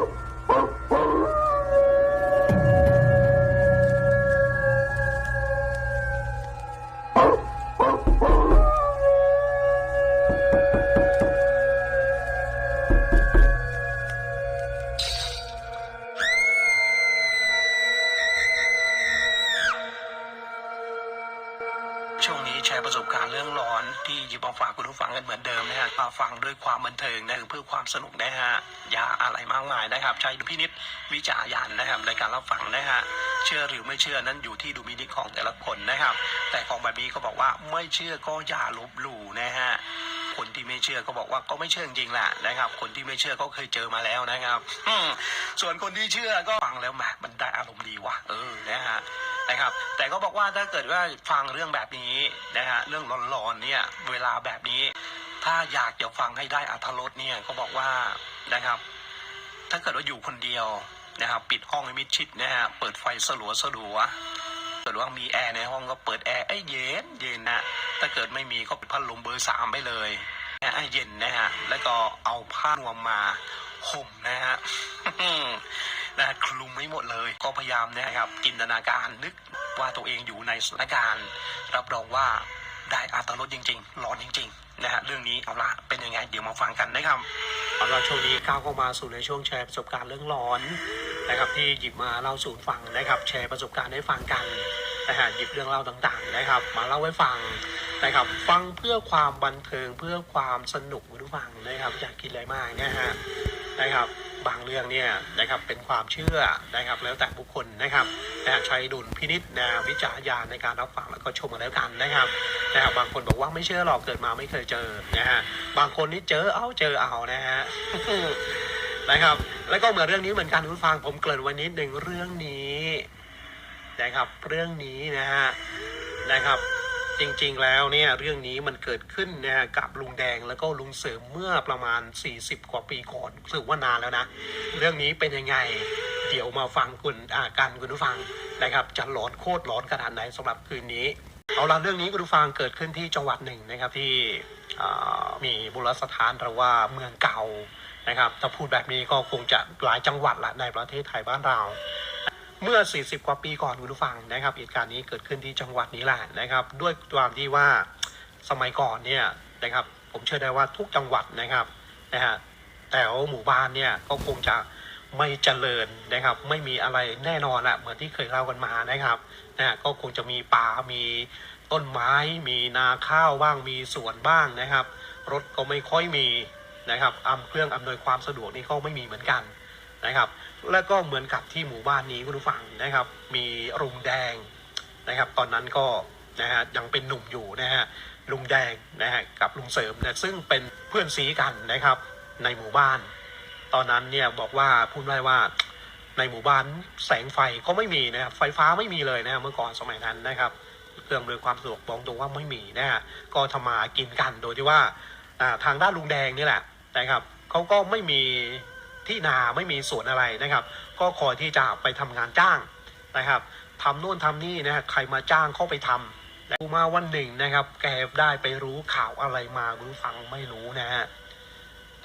ช่ ความสนุกนะฮะอย่าอะไรมากมายนะครับ ใช้ดุพินิษวิจารณญาณนะครับในการรับฟังนะฮะเชื่อหรือไม่เชื่อนั้นอยู่ที่ดุลพินิษของแต่ละคนนะครับ แต่ของแบบนี้ก็บอกว่าไม่เชื่อก็อย่าลบหลู่นะฮะคนที่ไม่เชื่อก็บอกว่าก็ไม่เชื่อจริงแหละนะครับ คนที่ไม่เชื่อก็เคยเจอมาแล้วนะครับส่วนคนที่เชื่อก็ฟังแล้วแหมมันได้อารมณ์ดีว่ะเออนะฮะนะครับ แต่ก็บอกว่าถ้าเกิดว่าฟังเรื่องแบบนี้นะฮะเรื่องร้อนๆเนี่ย เวลาแบบนี้ ถ้าอยากจะฟังให้ได้อัธรสเนี่ยก็บอกว่านะครับ ถ้าเกิดว่าอยู่คนเดียวนะครับ ปิดห้องให้มิดชิดนะฮะเปิดไฟสลัวสลัวเกิดว่ามีแอร์ในห้องก็เปิดแอร์ไอ้เย็นเย็นนะถ้าเกิดไม่มีก็ปิดพัดลมเบอร์สามไปเลยนะเย็นนะฮะแล้วก็เอาผ้านวมมาห่มนะฮะนะคลุมไม่หมดเลย ก็พยายามนะครับจินตนาการนึกว่าตัวเองอยู่ในสถานการณ์ รับรองว่าได้อัตรสจริง ๆ ร้อนจริง ๆ นะฮะเรื่องนี้เอาละเป็นยังไงเดี๋ยวมาฟังกันนะครับเอาละช่วงนี้ก้าวเข้ามาสู่ในช่วงแชร์ประสบการณ์เรื่องร้อนนะครับที่หยิบมาเล่าสู่ฟังนะครับ แชร์ประสบการณ์ให้ฟังกันนะฮะหยิบเรื่องเล่าต่างๆนะครับ มาเล่าให้ฟังนะครับฟังเพื่อความบันเทิงเพื่อความสนุกคุณผู้ฟังนะครับอยากกินอะไรมากนะฮะนะครับ บางเรื่องเนี่ยนะครับเป็นความเชื่อนะครับแล้วแต่บุคคลนะครับนะใช้ดุลพินิษนะวิจารณญาในการรับฟังแล้วก็ชมมาแล้วกันนะครับนะครับบางคนบอกว่าไม่เชื่อหรอกเกิดมาไม่เคยเจอนะฮะบางคนนี่เจอเอาเจอเอานะฮะนะครับ แล้วก็เหมือนเรื่องนี้เหมือนกันคุณฟังผมเกริ่นไวันนี้หนึ่งเรื่องนี้นะครับเรื่องนี้นะฮะนะครับ จริงๆแล้วเนี่ยเรื่องนี้มันเกิดขึ้นนะฮะกับลุงแดงแล้วก็ลุงเสริมเมื่อประมาณ 40 กว่าปีก่อนถือว่านานแล้วนะ เรื่องนี้เป็นยังไง เดี๋ยวมาฟังคุณอากันคุณผู้ฟังนะครับจะหลอนโคตรหลอนขนาดไหนสำหรับคืนนี้ เอาละเรื่องนี้คุณผู้ฟังเกิดขึ้นที่จังหวัดหนึ่งนะครับที่มีโบุรสถานหรือว่าเมืองเก่านะครับถ้าพูดแบบนี้ก็คงจะหลายจังหวัดละในประเทศไทยบ้านเรา เมื่อ 40 กว่าปีก่อนคุณผู้ฟังนะครับเหตุการณ์นี้เกิดขึ้นที่จังหวัดนี้แหละนะครับ ด้วยความที่ว่าสมัยก่อนเนี่ยนะครับ ผมเชื่อได้ว่าทุกจังหวัดนะครับนะฮะแต่ว่าหมู่บ้านเนี่ยก็คงจะไม่เจริญนะครับ ไม่มีอะไรแน่นอนอะเหมือนที่เคยเล่ากันมานะครับนะฮะก็คงจะมีป่ามีต้นไม้ มีนาข้าวบ้างมีสวนบ้างนะครับ รถก็ไม่ค่อยมีนะครับอำเครื่องอำนวยความสะดวกนี่ก็ไม่มีเหมือนกัน นะครับ แล้วก็เหมือนกับที่หมู่บ้านนี้คุณผู้ฟังนะครับ มีลุงแดงนะครับ ตอนนั้นก็นะฮะยังเป็นหนุ่มอยู่นะฮะลุงแดงนะฮะกับลุงเสริมนะซึ่งเป็นเพื่อนซีกันนะครับ ในหมู่บ้าน ตอนนั้นเนี่ยบอกว่าพูดได้ว่าในหมู่บ้านแสงไฟก็ไม่มีนะครับไฟฟ้าไม่มีเลยนะเมื่อก่อนสมัยนั้นนะครับเครื่องมือความสะดวกบอกตรงว่าไม่มีนะฮะก็ทำมากินกันโดยที่ว่าทางด้านลุงแดงนี่แหละนะครับเขาก็ไม่มี ที่นาไม่มีสวนอะไรนะครับ ก็คอยที่จะไปทำงานจ้างนะครับทำโน่นทำนี่นะใครมาจ้างเข้าไปทำแต่มาวันหนึ่งนะครับ แกได้ไปรู้ข่าวอะไรมารู้ฟังไม่รู้นะฮะ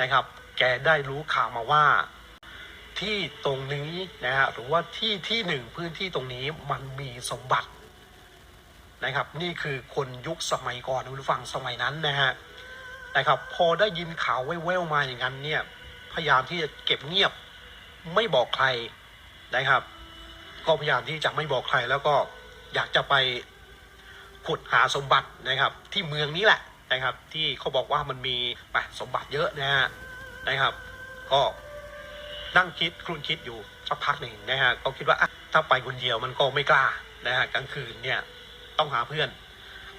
นะครับ แกได้รู้ข่าวมาว่า ที่ตรงนี้นะฮะหรือว่าที่ที่หนึ่งพื้นที่ตรงนี้มันมีสมบัตินะครับ นี่คือคนยุคสมัยก่อนคุณผู้ฟังสมัยนั้นนะฮะนะครับ พอได้ยินข่าวแว่วๆมาอย่างนั้นเนี่ย พยายามที่จะเก็บเงียบไม่บอกใครนะครับ ก็พยายามที่จะไม่บอกใครแล้วก็อยากจะไปขุดหาสมบัตินะครับ ที่เมืองนี้แหละนะครับ ที่เขาบอกว่ามันมีสมบัติเยอะนะฮะนะครับ ก็นั่งคิดครุ่นคิดอยู่สักพักหนึ่งนะฮะก็คิดว่าถ้าไปคนเดียวมันก็ไม่กล้านะฮะกลางคืนเนี่ยต้องหาเพื่อน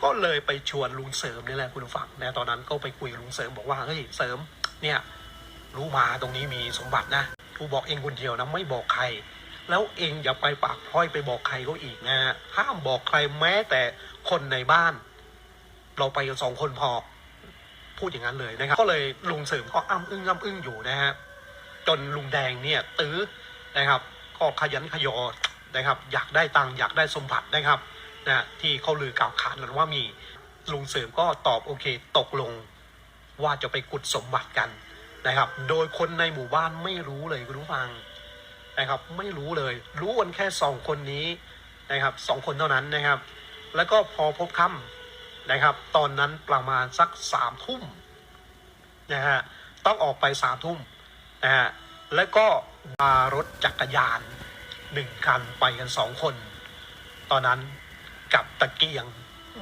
ก็เลยไปชวนลุงเสริมนี่แหละคุณผู้ฟังนะตอนนั้นก็ไปคุยลุงเสริมบอกว่าเฮ้ยเสริมเนี่ย รู้มาตรงนี้มีสมบัตินะกูบอกเองคนเดียวนะไม่บอกใคร แล้วเองอย่าไปปากพร้อยไปบอกใครก็อีกนะฮะห้ามบอกใครแม้แต่คนในบ้าน เราไปกันสองคนพอพูดอย่างนั้นเลยนะครับ ก็เลยลุงเสริมก็อ้ำอึ้งอ้ำอึ้งอยู่นะฮะจนลุงแดงเนี่ยตื้อนะครับ ก็ขยันขยอนะครับ อยากได้ตังค์อยากได้สมบัตินะครับนะที่เขาลือกล่าวขานกันว่ามีลุงเสริมก็ตอบโอเค ตกลงว่าจะไปขุดสมบัติกัน นะครับ โดยคนในหมู่บ้านไม่รู้เลยคุณผู้ฟังนะครับ ไม่รู้เลย รู้กันแค่สองคนนี้นะครับสองคนเท่านั้นนะครับ แล้วก็พอพบค่ำนะครับ ตอนนั้นประมาณสักสามทุ่มนะฮะต้องออกไปสามทุ่มนะฮะแล้วก็มารถจักรยานหนึ่งคันไปกันสองคน ตอนนั้นกับตะเกียง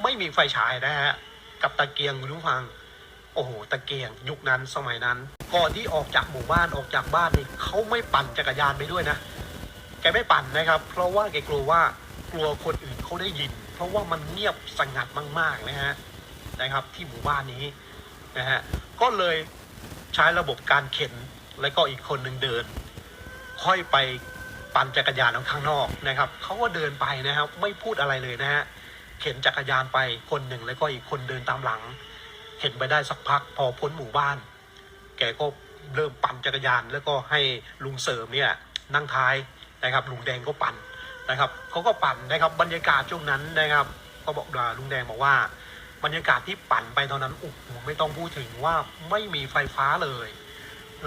ไม่มีไฟฉายนะฮะกับตะเกียงคุณผู้ฟัง โอ้โห ตะเกียงยุคนั้นสมัยนั้น ก่อนที่ออกจากหมู่บ้านออกจากบ้านนี่เขาไม่ปั่นจักรยานไปด้วยนะ แกไม่ปั่นนะครับ เพราะว่าแกกลัวว่ากลัวคนอื่นเขาได้ยิน เพราะว่ามันเงียบสงัดมากๆนะฮะนะครับ ที่หมู่บ้านนี้นะฮะก็เลยใช้ระบบการเข็นแล้วก็อีกคนหนึ่งเดิน ค่อยไปปั่นจักรยานออกข้างนอกนะครับเขาก็เดินไปนะครับ ไม่พูดอะไรเลยนะฮะเข็นจักรยานไปคนหนึ่งแล้วก็อีกคนเดินตามหลังเห็นไปได้สักพักพอพ้นหมู่บ้าน แกก็เริ่มปั่นจักรยาน แล้วก็ให้ลุงเสริมเนี่ยนั่งท้ายนะครับลุงแดงก็ปั่นนะครับเขาก็ปั่นนะครับบรรยากาศช่วงนั้นนะครับก็บอกว่าลุงแดงบอกว่า บรรยากาศที่ปั่นไปตอนนั้นโอ้โหไม่ต้องพูดถึงว่าไม่มีไฟฟ้าเลย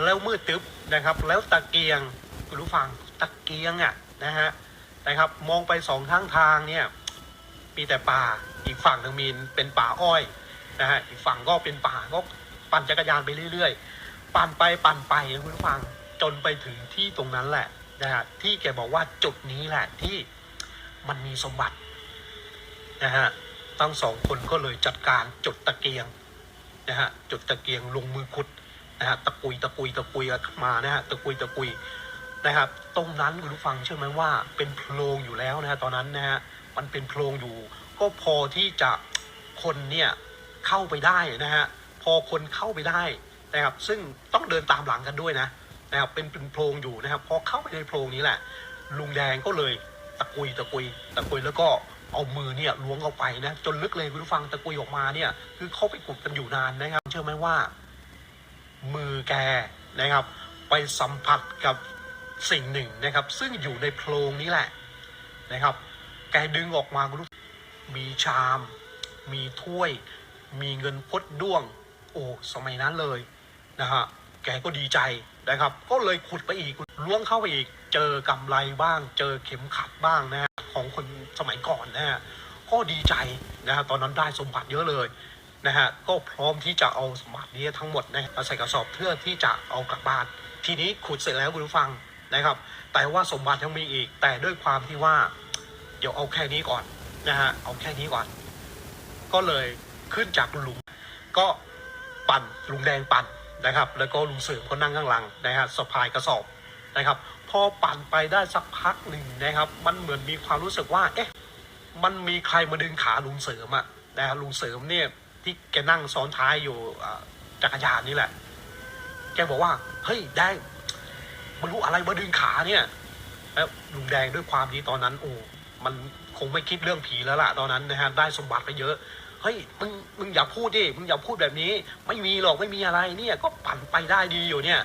แล้วมืดตึ๊บนะครับ แล้วตะเกียงคุณผู้ฟังตะเกียงอะนะฮะนะครับมองไปสองข้างทางเนี่ยมีแต่ป่าอีกฝั่งหนึ่งมีนเป็นป่าอ้อยนะฮะอีกฝั่งก็เป็นป่าก็ปั่นจักรยานไปเรื่อยๆ ปั่นไปปั่นไปนะคุณผู้ฟังจนไปถึงที่ตรงนั้นแหละนะฮะที่แกบอกว่าจุดนี้แหละที่มันมีสมบัตินะฮะทั้งสองคนก็เลยจัดการจุดตะเกียงนะฮะจุดตะเกียงลงมือขุดนะฮะตะกุยตะกุยตะกุยมานะฮะตะกุยตะกุยนะครับตรงนั้นคุณผู้ฟังเชื่อไหมว่าเป็นโพรงอยู่แล้วนะฮะตอนนั้นนะฮะมันเป็นโพรงอยู่ ก็พอที่จะคนเนี่ยเข้าไปได้นะฮะพอคนเข้าไปได้ นะครับซึ่งต้องเดินตามหลังกันด้วยนะนะครับเป็นเป็นโพรงอยู่นะครับพอเข้าไปในโพรงนี้แหละ ลุงแดงก็เลยตะกุยตะกุยตะกุยแล้วก็เอามือเนี่ยล้วงเข้าไปนะจนลึกเลยคุณผู้ฟังตะกุยออกมาเนี่ย คือเข้าไปกดกันอยู่นานนะครับ เชื่อไหมว่า มือแกนะครับ ไปสัมผัสกับสิ่งหนึ่งนะครับ ซึ่งอยู่ในโพรงนี้แหละนะครับ แกดึงออกมาคุณผู้มีชาม มีถ้วย มีเงินพดด้วง โอ้สมัยนั้นเลย นะฮะแกก็ดีใจนะครับ ก็เลยขุดไปอีกล้วงเข้าไปอีก เจอกำไรบ้าง เจอเข็มขัดบ้างนะของคนสมัยก่อนนะฮะก็ดีใจนะฮะตอนนั้นได้สมบัติเยอะเลยนะฮะก็พร้อมที่จะเอาสมบัตินี้ทั้งหมดนะมาใส่กระสอบเพื่อที่จะเอากลับบ้าน ทีนี้ขุดเสร็จแล้วคุณผู้ฟังนะครับ แต่ว่าสมบัติยังมีอีก แต่ด้วยความที่ว่า เดี๋ยวเอาแค่นี้ก่อนนะฮะเอาแค่นี้ก่อน ก็เลยขึ้นจากหลุงก็ปั่นลุงแดงปั่น นะครับ แล้วก็ลุงเสริมก็นั่งข้างหลังนะฮะสะพายกระสอบนะครับ พอปั่นไปได้สักพักหนึ่งนะครับ มันเหมือนมีความรู้สึกว่า เอ๊ะ มันมีใครมาดึงขาลุงเสริมอะนะฮะลุงเสริมเนี่ยที่แกนั่งซ้อนท้ายอยู่จักรยานนี่แหละ แกบอกว่า เฮ้ยแดงมันรู้อะไรมาดึงขาเนี่ย แล้วลุงแดงด้วยความที่ตอนนั้น โอ้ มันคงไม่คิดเรื่องผีแล้วล่ะตอนนั้นนะฮะ ได้สมบัติไปเยอะ เฮ้ยมึงมึงอย่าพูดดิมึงอย่าพูดแบบนี้ ไม่มีหรอกไม่มีอะไรเนี่ยก็ปั่นไปได้ดีอยู่เนี่ย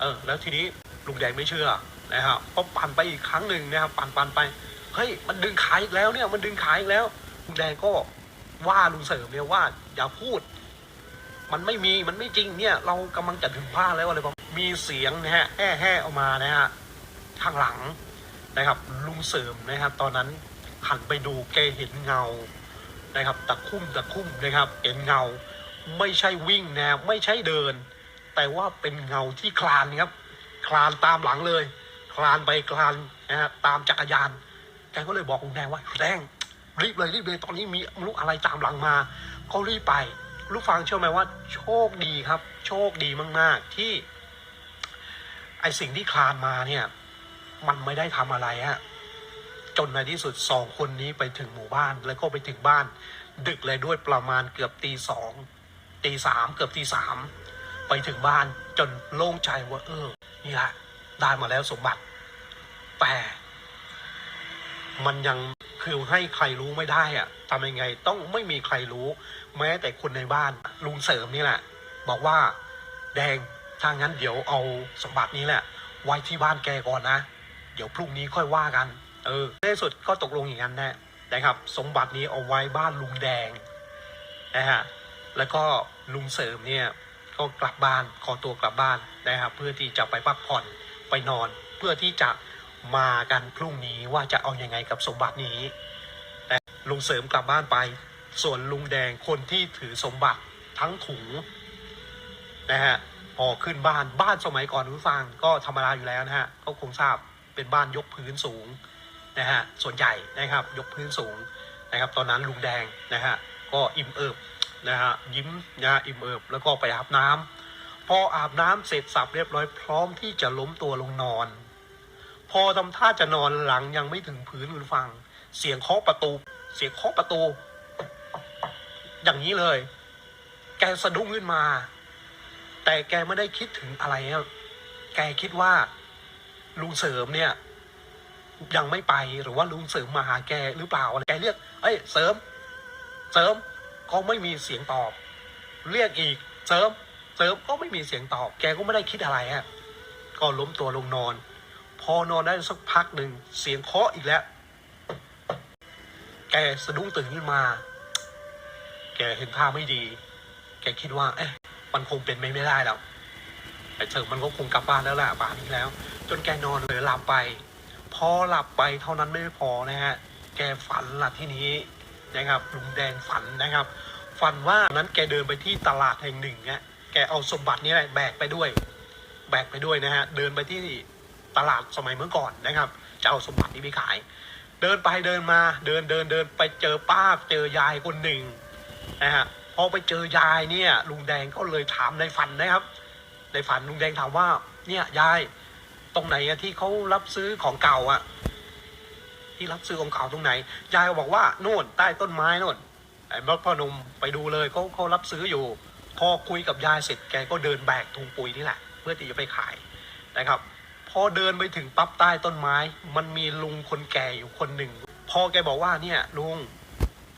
เออแล้วทีนี้ลุงแดงไม่เชื่อนะฮะพอปั่นไปอีกครั้งหนึ่งนะครับปั่นปั่นไปเฮ้ยมันดึงขายอีกแล้วเนี่ยมันดึงขายอีกแล้วลุงแดงก็ว่าลุงเสริมเนี่ยว่าอย่าพูด มันไม่มีมันไม่จริงเนี่ย เรากำลังจะถึงผ้าแล้วอะไรประมาณมีเสียงนะฮะแห่แห่ออกมานะฮะข้างหลังนะครับ ลุงเสริมนะครับ ตอนนั้นหันไปดูแกเห็นเงา นะครับตะคุ่มตะคุ่มนะครับเห็นเงาไม่ใช่วิ่งนะไม่ใช่เดิน แต่ว่าเป็นเงาที่คลานครับคลานตามหลังเลย คลานไปคลานนะฮะตามจักรยานแกก็เลยบอกลุงแดงว่าแดงรีบเลยรีบเลยตอนนี้มีรู้อะไรตามหลังมา ก็รีบไป ลูกฟังเชื่อไหมว่า โชคดีครับ โชคดีมากๆที่ ไอสิ่งที่คลานมาเนี่ย มันไม่ได้ทำอะไรฮะ จนในที่สุดสองคนนี้ไปถึงหมู่บ้านแล้วก็ไปถึงบ้าน ดึกเลยด้วยประมาณเกือบตีสองตีสามเกือบตีสามไปถึงบ้านจนโล่งใจว่า เออนี่แหละได้มาแล้วสมบัติ แต่ มันยังคือให้ใครรู้ไม่ได้อะทำยังไงต้องไม่มีใครรู้ แม้แต่คนในบ้านลุงเสริมนี่แหละ บอกว่า แดงถ้างั้นเดี๋ยวเอาสมบัตินี้แหละ ไว้ที่บ้านแกก่อนนะ เดี๋ยวพรุ่งนี้ค่อยว่ากัน เออในสุดก็ตกลงอย่างนั้นแน่นะครับ สมบัตินี้เอาไว้บ้านลุงแดงนะฮะแล้วก็ลุงเสริมเนี่ยก็ก็กลับบ้านขอตัวกลับบ้านนะครับเพื่อที่จะไปพักผ่อนไปนอน เพื่อที่จะมากันพรุ่งนี้ว่าจะเอาอยัางไงกับสมบัตินี้แต่ลุงเสริมกลับบ้านไป ส่วนลุงแดงคนที่ถือสมบัติทั้งถุงนะฮะพอขึ้นบ้านบ้านสมัยก่อนคุณฟังก็ธรรมดาอยู่แล้วนะฮะก็คงทราบเป็นบ้านยกพื้นสูง นะฮะส่วนใหญ่นะครับยกพื้นสูงนะครับตอนนั้นลุงแดงนะฮะก็อิ่มเอิบนะฮะยิ้มนะฮะอิ่มเอิบแล้วก็ไปอาบน้ำพออาบน้ำเสร็จสับเรียบร้อยพร้อมที่จะล้มตัวลงนอน พอทำท่าจะนอนหลังยังไม่ถึงพื้นคุณฟัง เสียงเคาะประตู เสียงเคาะประตู อย่างนี้เลย แกสะดุ้งขึ้นมา แต่แกไม่ได้คิดถึงอะไรแกคิดว่าลุงเสริมเนี่ย ยังไม่ไปหรือว่าลุงเสริมมาหาแกหรือเปล่าแกเรียกเอ้ยเสริม เสริมก็ไม่มีเสียงตอบ เรียกอีกเสริมเสริมก็ไม่มีเสียงตอบ แกก็ไม่ได้คิดอะไรฮะก็ล้มตัวลงนอน พอนอนได้สักพักหนึ่งเสียงเคาะอีกแล้ว แกสะดุ้งตื่นขึ้นมา แกเห็นท่าไม่ดี แกคิดว่า เอ๊ะมันคงเป็นไม่ได้แล้วไอ้เฉิงมันก็คงกลับบ้านแล้วแหละป่านนี้แล้ว จนแกนอนเลยหลับไป อหลับไปเท่านั้นไม่พอนะฮะ แกฝันละที่นี้นะครับลุงแดงฝันนะครับ ฝันว่านั้นแกเดินไปที่ตลาดแห่งหนึ่งฮะแกเอาสมบัตินี้แหละแบกไปด้วย แบกไปด้วยนะฮะ เดินไปที่ตลาดสมัยเมื่อก่อนนะครับ จะเอาสมบัตินี้ไปขาย เดินไปเดินมา เดินเดินเดินไปเจอป้าเจอยายคนหนึ่งนะฮะ พอไปเจอยายเนี่ยลุงแดงก็เลยถามในฝันนะครับ ในฝันลุงแดงถามว่าเนี่ยยาย ตรงไหนอะที่เขารับซื้อของเก่าอะที่รับซื้อของเก่าตรงไหน ยายก็บอกว่าโน่นใต้ต้นไม้โน่นไอ้พ่อหนุ่มไปดูเลยเขาเขารับซื้ออยู่ พอคุยกับยายเสร็จแกก็เดินแบกถุงปุ๋ยนี่แหละ เพื่อที่จะไปขายนะครับ พอเดินไปถึงปั๊บใต้ต้นไม้ มันมีลุงคนแก่อยู่คนหนึ่งพอแกบอกว่าเนี่ยลุง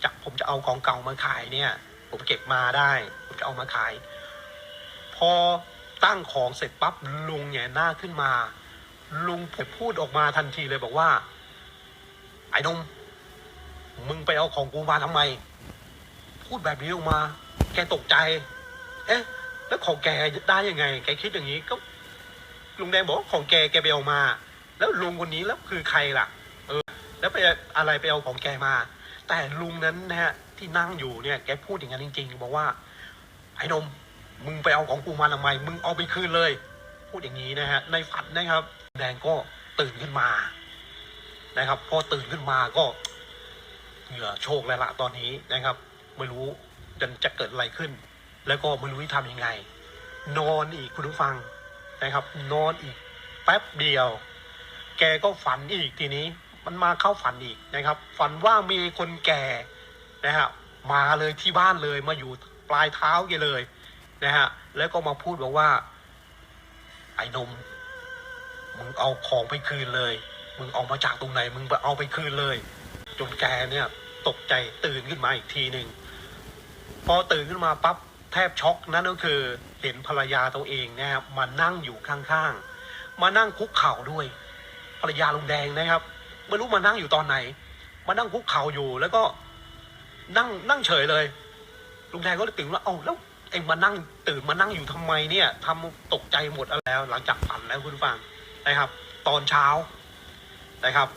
จะผมจะเอาของเก่ามาขายเนี่ย ผมเก็บมาได้ผมจะเอามาขาย พอตั้งของเสร็จปั๊บลุงเนี่ยหน้าขึ้นมา ลุงพูดออกมาทันทีเลยบอกว่า ไอ้นมมึงไปเอาของกูมาทำไม พูดแบบนี้ออกมา แกตกใจ เอ๊ะ แล้วของแกได้ยังไง แกคิดอย่างนี้ก็ ลุงแดงบอกของแกแกไปเอามา แล้วลุงคนนี้แล้วคือใครล่ะ เออ แล้วไปอะไรไปเอาของแกมา แต่ลุงนั้นนะฮะที่นั่งอยู่เนี่ย แกพูดอย่างนั้นจริง ๆ บอกว่า ไอ้นมมึงไปเอาของกูมาทำไม มึงเอาไปคืนเลย พูดอย่างนี้นะฮะ ในฝันนะครับ แดงก็ตื่นขึ้นมานะครับ พอตื่นขึ้นมาก็เหงื่อโชกแล้วละตอนนี้นะครับ ไม่รู้จะจะเกิดอะไรขึ้น แล้วก็ไม่รู้จะทำยังไง นอนอีกคุณผู้ฟังนะครับ นอนอีกแป๊บเดียว แกก็ฝันอีกทีนี้ มันมาเข้าฝันอีกนะครับ ฝันว่ามีคนแก่นะฮะมาเลยที่บ้านเลยมาอยู่ปลายเท้าแกเลยนะฮะแล้วก็มาพูดบอกว่า ไอ้นม มึงเอาของไปคืนเลย มึงออกมาจากตรงไหน มึงไปเอาไปคืนเลย จนแกเนี่ยตกใจตื่นขึ้นมาอีกทีหนึ่งพอตื่นขึ้นมาปั๊บแทบช็อกนั่นก็คือเห็นภรรยาตัวเองนะครับมานั่งอยู่ข้างๆ มานั่งคุกเข่าด้วย ภรรยาลุงแดงนะครับไม่รู้มานั่งอยู่ตอนไหน มานั่งคุกเข่าอยู่แล้วก็นั่งนั่งเฉยเลยลุงแดงก็เลยตื่นว่าเอ้าแล้วเองมานั่งตื่นมานั่งอยู่ทำไมเนี่ยทำตกใจหมดแล้วหลังจากฝันแล้วคุณผู้ฟัง นะครับ ตอนเช้านะครับ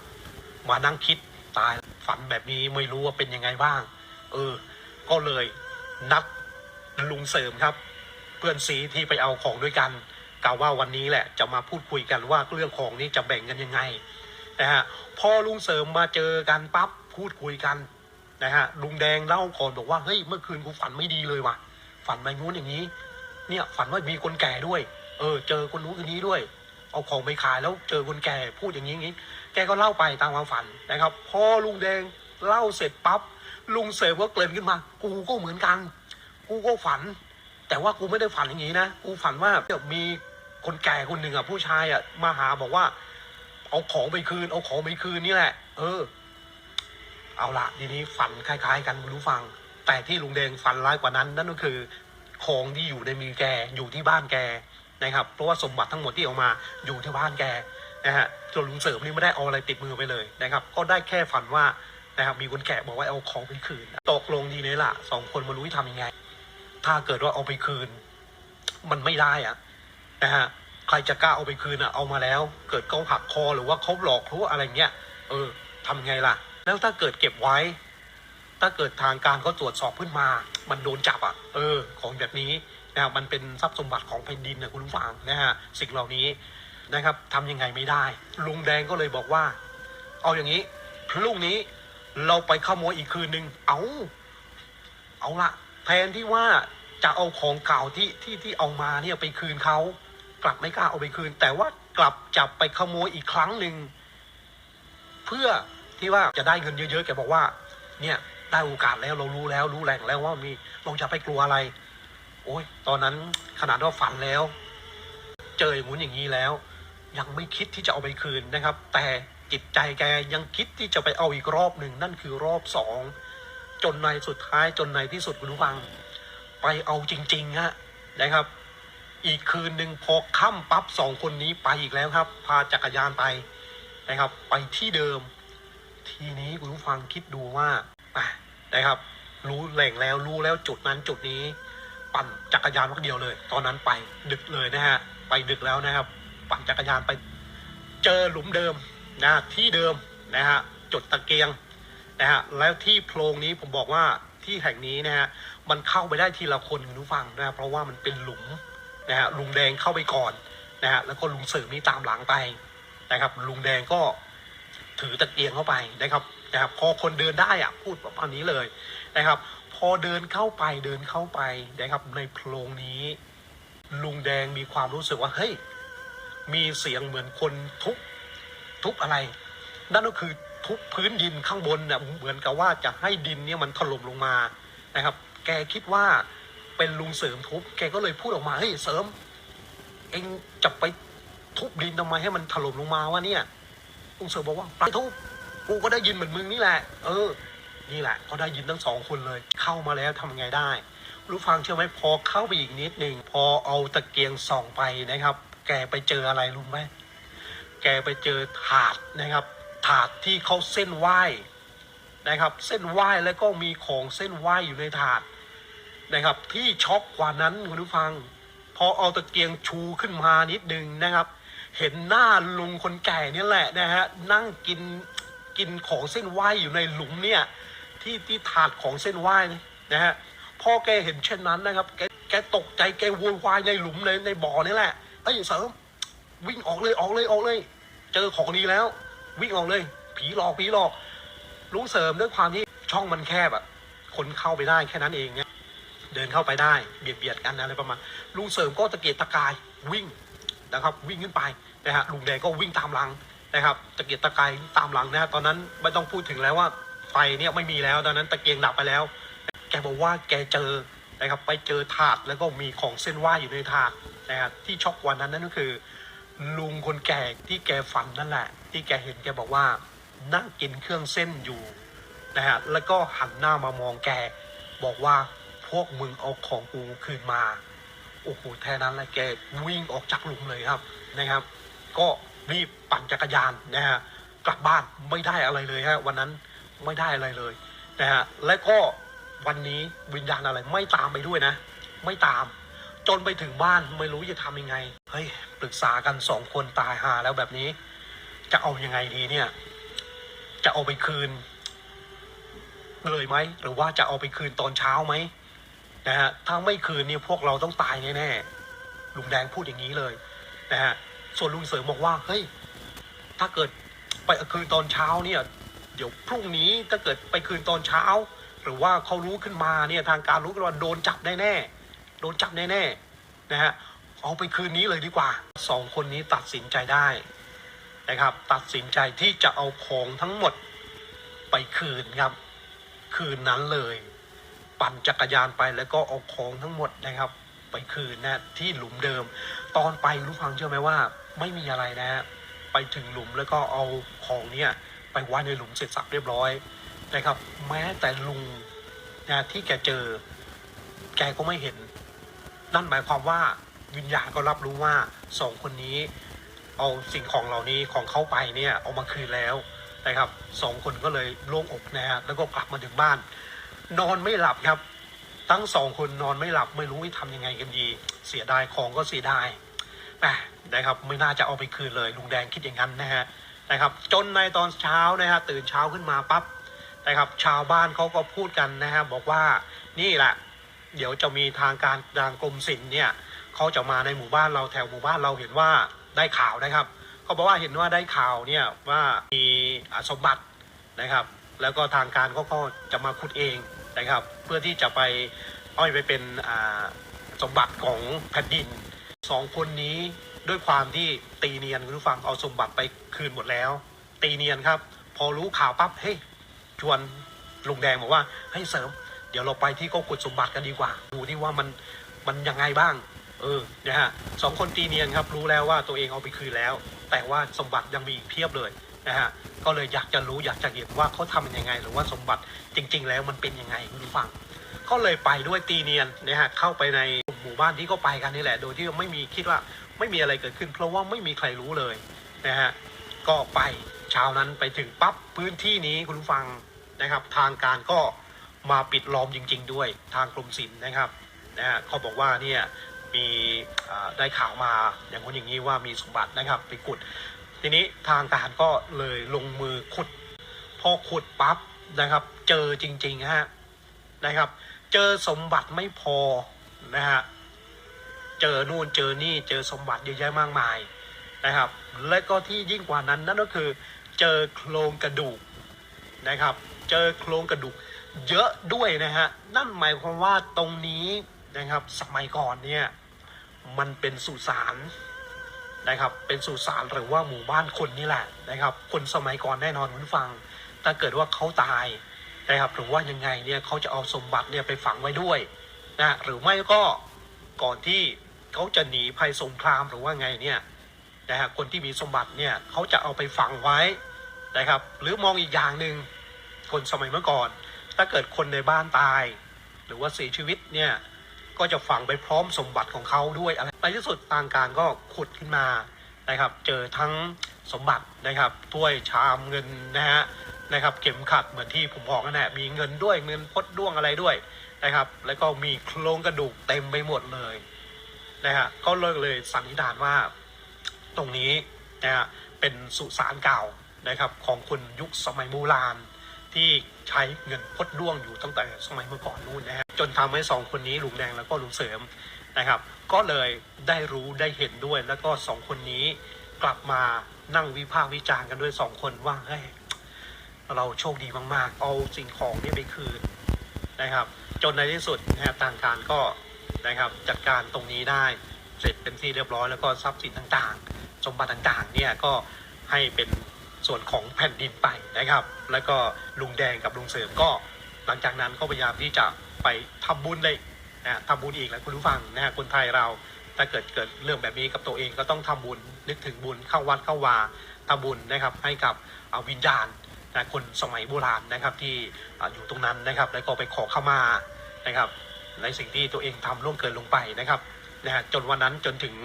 มานั่งคิดตายฝันแบบนี้ไม่รู้ว่าเป็นยังไงบ้าง เออ ก็เลยนัดลุงเสริมครับ เพื่อนซีที่ไปเอาของด้วยกันกล่าวว่าวันนี้แหละจะมาพูดคุยกันว่าเรื่องของนี้จะแบ่งกันยังไงนะฮะพอลุงเสริมมาเจอกันปั๊บพูดคุยกันนะฮะลุงแดงเล่าก่อนบอกว่าเฮ้ยเมื่อคืนกูฝันไม่ดีเลยว่ะ ฝันไปงู้นอย่างนี้ เนี่ยฝันว่ามีคนแก่ด้วย เออ เจอคนนู้นคนนี้ด้วย เอาของไปขายแล้วเจอคนแก่พูดอย่างนี้อย่างนี้ แกก็เล่าไปตามความฝันนะครับ พอลุงแดงเล่าเสร็จปั๊บลุงเสริมก็เกริ่นขึ้นมา กูก็เหมือนกัน กูก็ฝัน แต่ว่ากูไม่ได้ฝันอย่างนี้นะ กูฝันว่ามีคนแก่คนหนึ่งอะผู้ชายอะมาหาบอกว่า เอาของไปคืน เอาของไปคืนนี่แหละ เออ เอาละทีนี้ฝันคล้าย ๆ กันคุณผู้ฟัง แต่ที่ลุงแดงฝันร้ายกว่านั้น นั่นก็คือ ของที่อยู่ในมือแกอยู่ที่บ้านแก นะครับ เพราะว่าสมบัติทั้งหมดที่ออกมาอยู่ที่บ้านแกนะฮะส่วนลุงเสริมนี่ไม่ได้เอาอะไรติดมือไปเลยนะครับ ก็ได้แค่ฝันว่านะครับมีคนแก่บอกว่าเอาของไปคืน ตกลงดีเลยล่ะสองคนมารู้ที่ทำยังไง ถ้าเกิดว่าเอาไปคืน มันไม่ได้อะนะฮะใครจะกล้าเอาไปคืนอะเอามาแล้ว เกิดเขาหักคอหรือว่าเขาหลอกรือว่าอะไรเงี้ยเออทำไงล่ะ แล้วถ้าเกิดเก็บไว้ ถ้าเกิดทางการเขาตรวจสอบขึ้นมา มันโดนจับอะ เออ ของแบบนี้ นะครับมันเป็นทรัพย์สมบัติของแผ่นดินนะคุณผู้ฟังนะฮะสิ่งเหล่านี้นะครับทำยังไงไม่ได้ ลุงแดงก็เลยบอกว่า เอาอย่างนี้พรุ่งนี้เราไปขโมยอีกคืนหนึ่งเอาเอาละแทนที่ว่าจะเอาของเก่าที่ที่ที่เอามาเนี่ยไปคืนเขากลับไม่กล้าเอาไปคืน แต่ว่ากลับจับไปขโมยอีกครั้งหนึ่งเพื่อที่ว่าจะได้เงินเยอะๆแกบอกว่า เนี่ยได้โอกาสแล้วเรารู้แล้วรู้แหล่งแล้วว่ามีเราจะไปกลัวอะไร โอ้ยตอนนั้นขนาดว่าฝันแล้ว เจออย่างงู้นอย่างนี้แล้ว ยังไม่คิดที่จะเอาไปคืนนะครับ แต่จิตใจแกยังคิดที่จะไปเอาอีกรอบหนึ่งนั่นคือรอบสองจนในสุดท้ายจนในที่สุดคุณผู้ฟัง ไปเอาจริงๆฮะนะครับ อีกคืนหนึ่งพอค่ำปั๊บสองคนนี้ไปอีกแล้วครับ พาจักรยานไปนะครับ ไปที่เดิม ทีนี้คุณผู้ฟังคิดดูว่านะครับ รู้แหล่งแล้วรู้แล้วจุดนั้นจุดนี้ ปั่นจักรยานวักเดียวเลย ตอนนั้นไปดึกเลยนะฮะไปดึกแล้วนะครับ ปั่นจักรยานไปเจอหลุมเดิมนะที่เดิมนะฮะจุดตะเกียงนะฮะแล้วที่โพรงนี้ผมบอกว่าที่แห่งนี้นะฮะมันเข้าไปได้ทีละคนคุณผู้ฟังนะเพราะว่ามันเป็นหลุมนะฮะลุงแดงเข้าไปก่อนนะฮะแล้วก็ลุงเสริมนี่ตามหลังไปนะครับ ลุงแดงก็ถือตะเกียงเข้าไปนะครับนะครับพอคนเดินได้อะพูดประมาณนี้เลยนะครับ พอเดินเข้าไปเดินเข้าไปนะครับในโพรงนี้ ลุงแดงมีความรู้สึกว่าเฮ้ยมีเสียงเหมือนคนทุบทุบอะไร นั่นก็คือทุบพื้นดินข้างบนเนี่ยเหมือนกับว่าจะให้ดินเนี่ยมันถล่มลงมานะครับ แกคิดว่าเป็นลุงเสริมทุบ แกก็เลยพูดออกมาเฮ้ยเสริม เองจะไปทุบดินทำไมให้มันถล่มลงมาวะเนี่ยลุงเสริมบอกว่าไปทุบกูก็ได้ยินเหมือนมึงนี่แหละ เออ นี่แหละก็ได้ยินทั้งสองคนเลย เข้ามาแล้วทำไงได้ รู้ฟังเชื่อไหมพอเข้าไปอีกนิดหนึ่งพอเอาตะเกียงส่องไปนะครับ แกไปเจออะไรรู้ไหมแกไปเจอถาดนะครับ ถาดที่เขาเส้นไหว้นะครับ เส้นไหว้แล้วก็มีของเส้นไหว้อยู่ในถาดนะครับ ที่ช็อกกว่านั้นคุณผู้ฟัง พอเอาตะเกียงชูขึ้นมานิดนึงนะครับ เห็นหน้าลุงคนแก่นี่แหละนะฮะนั่งกินกินของเส้นไหว้อยู่ในหลุมเนี่ย ที่ที่ถาดของเส้นไหว้นี่นะฮะพ่อแกเห็นเช่นนั้นนะครับ แกแกตกใจแกโวยวายในหลุมในในบ่อนี่แหละเอ้ยเสริมวิ่งออกเลยออกเลยออกเลย เจอของดีแล้ว วิ่งออกเลย ผีหลอกผีหลอกลุงเสริมด้วยความที่ช่องมันแคบอะคนเข้าไปได้แค่นั้นเองเนี่ยเดินเข้าไปได้เบียดเบียดกันอะไรประมาณลุงเสริมก็ตะเกียกตะกายวิ่งนะครับ วิ่งขึ้นไปนะฮะลุงแดงก็วิ่งตามหลังนะครับ ตะเกียกตะกายตามหลังนะฮะตอนนั้นไม่ต้องพูดถึงแล้วว่า ฟเนี่ยไม่มีแล้วตอนนั้นตะเกียงดับไปแล้ว แกบอกว่าแกเจอนะครับไปเจอถาดแล้วก็มีของเส้นไหว้อยู่ในถาดนะครับที่ช็อกวันนั้นนั่นก็คือ ลุงคนแก่ที่แกฝันนั่นแหละ ที่แกเห็นแกบอกว่านั่งกินเครื่องเส้นอยู่นะฮะแล้วก็หันหน้ามามองแกบอกว่าพวกมึงเอาของกูคืนมาโอ้โหแค่นั้นแหละแกวิ่งออกจากหลุมเลยครับนะครับ ก็รีบปั่นจักรยานนะฮะกลับบ้านไม่ได้อะไรเลยฮะวันนั้น ไม่ได้อะไรเลยนะฮะและก็วันนี้วิญญาณอะไรไม่ตามไปด้วยนะ ไม่ตาม จนไปถึงบ้านไม่รู้จะทำยังไงเฮ้ยปรึกษากันสองคนตายหาแล้วแบบนี้ จะเอายังไงดีเนี่ย จะเอาไปคืน เลยไหมหรือว่าจะเอาไปคืนตอนเช้าไหมนะฮะถ้าไม่คืนเนี่ยพวกเราต้องตายแน่ๆลุงแดงพูดอย่างนี้เลยนะฮะส่วนลุงเสริมบอกว่าเฮ้ยถ้าเกิดไปคืนตอนเช้าเนี่ย เดี๋ยวพรุ่งนี้ถ้าเกิดไปคืนตอนเช้า หรือว่าเขารู้ขึ้นมาเนี่ยทางการรู้กันว่าโดนจับแน่ๆโดนจับแน่ๆนะฮะเอาไปคืนนี้เลยดีกว่าสองคนนี้ตัดสินใจได้นะครับ ตัดสินใจที่จะเอาของทั้งหมดไปคืนครับ คืนนั้นเลย ปั่นจักรยานไปแล้วก็เอาของทั้งหมดนะครับ ไปคืนนะที่หลุมเดิม ตอนไปรู้ฟังเชื่อไหมว่า ไม่มีอะไรนะฮะไปถึงหลุมแล้วก็เอาของเนี่ย ไปไว้ในหลุมเสร็จสับเรียบร้อยนะครับ แม้แต่ลุงนะที่แกเจอ แกก็ไม่เห็น นั่นหมายความว่าวิญญาณก็รับรู้ว่าสองคนนี้ เอาสิ่งของเหล่านี้ของเขาไปเนี่ยเอามาคืนแล้วนะครับสองคนก็เลยโล่งอกนะฮะแล้วก็กลับมาถึงบ้าน นอนไม่หลับครับ ทั้งสองคนนอนไม่หลับไม่รู้จะทำยังไงกันดี เสียดายของก็เสียดายนะครับไม่น่าจะเอาไปคืนเลยลุงแดงคิดอย่างนั้นนะฮะ นะครับ จนในตอนเช้านะฮะตื่นเช้าขึ้นมาปั๊บนะครับ ชาวบ้านเขาก็พูดกันนะฮะบอกว่านี่แหละ เดี๋ยวจะมีทางการทางกรมศิลป์เนี่ยเขาจะมาในหมู่บ้านเราแถวหมู่บ้านเราเห็นว่าได้ข่าวนะครับเขาบอกว่าเห็นว่าได้ข่าวเนี่ยว่ามีอาสมบัตินะครับ แล้วก็ทางการเขาก็จะมาขุดเองนะครับ เพื่อที่จะไปอ้อยไปเป็นอาสมบัติของแผ่นดินสองคนนี้ ด้วยความที่ตีเนียนคุณผู้ฟังเอาสมบัติไปคืนหมดแล้ว ตีเนียนครับ พอรู้ข่าวปั๊บเฮ้ยชวนลุงแดงบอกว่าให้เสริม เดี๋ยวเราไปที่ก็ขุดสมบัติกันดีกว่า ดูที่ว่ามันมันยังไงบ้าง เออนะฮะสองคนตีเนียนครับรู้แล้วว่าตัวเองเอาไปคืนแล้ว แต่ว่าสมบัติยังมีอีกเพียบเลยนะฮะก็เลยอยากจะรู้อยากจะเห็นว่าเขาทำมันยังไง หรือว่าสมบัติจริง ๆ แล้วมันเป็นยังไงคุณผู้ฟัง ก็เลยไปด้วยตีเนียนนะฮะเข้าไปใน หมู่บ้านที่เขาไปกันนี่แหละ โดยที่ไม่มีคิดว่าไม่มีอะไรเกิดขึ้น เพราะว่าไม่มีใครรู้เลยนะฮะก็ไปเช้านั้นไปถึงปั๊บพื้นที่นี้คุณผู้ฟังนะครับ ทางการก็มาปิดล้อมจริง ๆ ด้วยทางกรมศิลป์นะครับนะฮะเขาบอกว่าเนี่ยมีได้ข่าวมาอย่างนู้นอย่างนี้ว่ามีสมบัตินะครับไปขุด ทีนี้ทางการก็เลยลงมือขุด พอขุดปั๊บนะครับ เจอจริงๆฮะนะครับ เจอสมบัติไม่พอนะฮะ เจอนู่นเจอนี่เจอสมบัติเยอะแยะมากมายนะครับ และก็ที่ยิ่งกว่านั้นนั่นก็คือ เจอโครงกระดูกนะครับ เจอโครงกระดูกเยอะด้วยนะฮะนั่นหมายความว่าตรงนี้นะครับสมัยก่อนเนี่ยมันเป็นสุสานนะครับ เป็นสุสานหรือว่าหมู่บ้านคนนี่แหละนะครับ คนสมัยก่อนแน่นอนคุณฟัง ถ้าเกิดว่าเขาตายนะครับหรือว่ายังไงเนี่ยเขาจะเอาสมบัติเนี่ยไปฝังไว้ด้วยนะหรือไม่ก็ก่อนที่ เขาจะหนีภัยสงครามหรือว่าไงเนี่ยนะฮะคนที่มีสมบัติเนี่ยเขาจะเอาไปฝังไว้นะครับ หรือมองอีกอย่างหนึ่งคนสมัยเมื่อก่อน ถ้าเกิดคนในบ้านตาย หรือว่าเสียชีวิตเนี่ยก็จะฝังไปพร้อมสมบัติของเขาด้วยอะไรในที่สุดทางการก็ขุดขึ้นมานะครับ เจอทั้งสมบัตินะครับถ้วยชามเงินนะฮะนะครับ เข็มขัดเหมือนที่ผมบอกนั่นแหละมีเงินด้วยเงินพดด้วงอะไรด้วยนะครับ แล้วก็มีโครงกระดูกเต็มไปหมดเลย นะฮะก็เลยเลยสันนิษฐานว่าตรงนี้นะฮะเป็นสุสานเก่านะครับของคนยุคสมัยโบราณที่ใช้เงินพดด้วงอยู่ตั้งแต่สมัยเมื่อก่อนนู่นนะฮะจนทำให้สองคนนี้ลุงแดงแล้วก็ลุงเสริมนะครับ ก็เลยได้รู้ได้เห็นด้วยแล้วก็สองคนนี้กลับมานั่งวิพากษ์วิจารณ์กันด้วยสองคนว่าเฮ้ยเราโชคดีมากๆ เอาสิ่งของนี้ไปคืนนะครับ จนในที่สุดนะฮะทางการก็ นะครับ จัดการตรงนี้ได้เสร็จเป็นที่เรียบร้อยแล้วก็ทรัพย์สินต่างๆ สมบัติต่างๆเนี่ยก็ให้เป็นส่วนของแผ่นดินไปนะครับ แล้วก็ลุงแดงกับลุงเสริมก็ หลังจากนั้นก็พยายามที่จะไปทำบุญเลยนะทำบุญอีกแล้วคุณผู้ฟังนะฮะคนไทยเราถ้าเกิดเกิดเรื่องแบบนี้กับตัวเองก็ต้องทำบุญนึกถึงบุญเข้าวัดเข้าวาทำบุญนะครับให้กับวิญญาณนะคนสมัยโบราณนะครับที่อยู่ตรงนั้นนะครับ แล้วก็ไปขอเข้ามานะครับ ในสิ่งที่ตัวเองทำล่วงเกินลงไปนะครับนะฮะจนวันนั้นจนถึง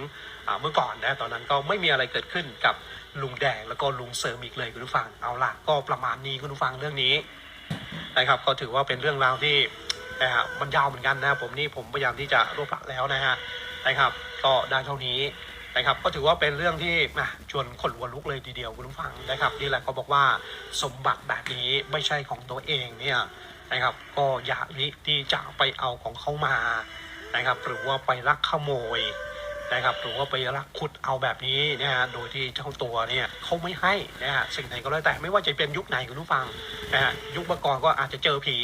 เมื่อก่อนนะตอนนั้นก็ไม่มีอะไรเกิดขึ้นกับลุงแดงแล้วก็ลุงเสริมอีกเลยคุณผู้ฟังเอาล่ะก็ประมาณนี้คุณผู้ฟังเรื่องนี้นะครับก็ถือว่าเป็นเรื่องราวที่นะฮะมันยาวเหมือนกันนะผมนี่ผมพยายามที่จะรวบรัดแล้วนะฮะนะครับก็ได้เท่านี้นะครับก็ถือว่าเป็นเรื่องที่อะชวนขนหัวลุกเลยทีเดียวคุณผู้ฟังนะครับนี่แหละเขาบอกว่าสมบัติแบบนี้ไม่ใช่ของตัวเองเนี่ย นะครับ ก็อย่าลิที่จะไปเอาของเขามานะครับ หรือว่าไปลักขโมยนะครับ หรือว่าไปลักขุดเอาแบบนี้นะฮะโดยที่เจ้าตัวเนี่ยเขาไม่ให้นะฮะสิ่งไหนก็แล้วแต่ไม่ว่าจะเป็นยุคไหนคุณผู้ฟังนะฮะยุคเมื่อก่อนก็อาจจะเจอผี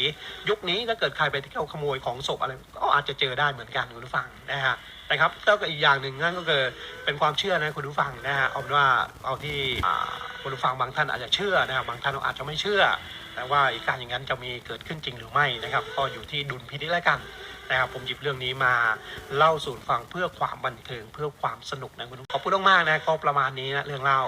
ยุคนี้ถ้าเกิดใครไปที่เขาขโมยของศพอะไรก็อาจจะเจอได้เหมือนกันคุณผู้ฟังนะฮะนะครับแล้วก็อีกอย่างหนึ่งนั่นก็คือเป็นความเชื่อนะคุณผู้ฟังนะฮะเอาเป็นว่าเอาที่คุณผู้ฟังบางท่านอาจจะเชื่อนะครับบางท่านอาจจะไม่เชื่อ นะว่ากการอย่างนั้นจะมีเกิดขึ้นจริงหรือไม่นะครับ ก็อยู่ที่ดุลพินิจแล้วกันนะครับผมหยิบเรื่องนี้มาเล่าสู่ฟังเพื่อความบันเทิงเพื่อความสนุกนะคุณผู้ชมขอบคุณมากๆนะก็ประมาณนี้นะเรื่องเล่า